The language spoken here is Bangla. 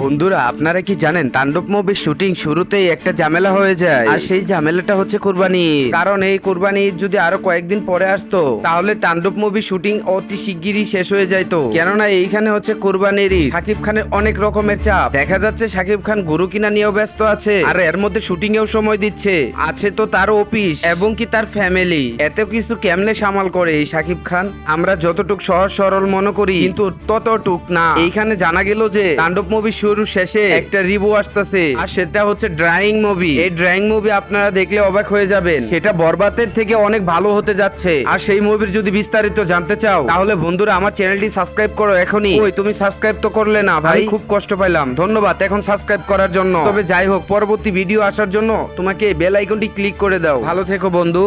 বন্ধুরা, আপনারা কি জানেন, তাণ্ডব মুভির শুটিং শুরুতেই একটা ঝামেলা হয়ে যায়। আর সেই ঝামেলাটা হচ্ছে কুরবানি কারণ এই কুরবানি যদি আরও কয়েকদিন পরে আসতো, তাহলে তাণ্ডব মুভি শুটিং অতি শিগগিরই শেষ হয়ে যাইতো। কেননা, এইখানে হচ্ছে কুরবানির শাকিব খানের অনেক রকমের চাপ। দেখা যাচ্ছে, শাকিব খান গরু কিনা নিয়েও ব্যস্ত আছে, আর এর মধ্যে শুটিং এও সময় দিচ্ছে। আছে তো তার অফিস, এবং কি তার ফ্যামিলি। এত কিছু কেমনে সামাল করে এই শাকিব খান? আমরা যতটুক সহজ সরল মনে করি, কিন্তু ততটুক না। এইখানে জানা গেল যে, তাণ্ডব মুভি শুরু শেষে একটা রিভিউ আসতেছে, আর সেটা হচ্ছে ড্রাইং মুভি এই ড্রাইং মুভি আপনারা দেখলে অবাক হয়ে যাবেন। সেটা বরবাতের থেকে অনেক ভালো হতে যাচ্ছে। আর সেই মুভির যদি বিস্তারিত জানতে চাও, তাহলে বন্ধুরা আমার চ্যানেলটি সাবস্ক্রাইব করো এখনই। ওই, তুমি সাবস্ক্রাইব তো করলে না, ভাই। খুব কষ্ট পাইলাম। ধন্যবাদ এখন সাবস্ক্রাইব করার জন্য। তবে যাই হোক, পরবর্তী ভিডিও আসার জন্য তোমাকে বেল আইকনটি ক্লিক করে দাও। ভালো থেকো বন্ধু।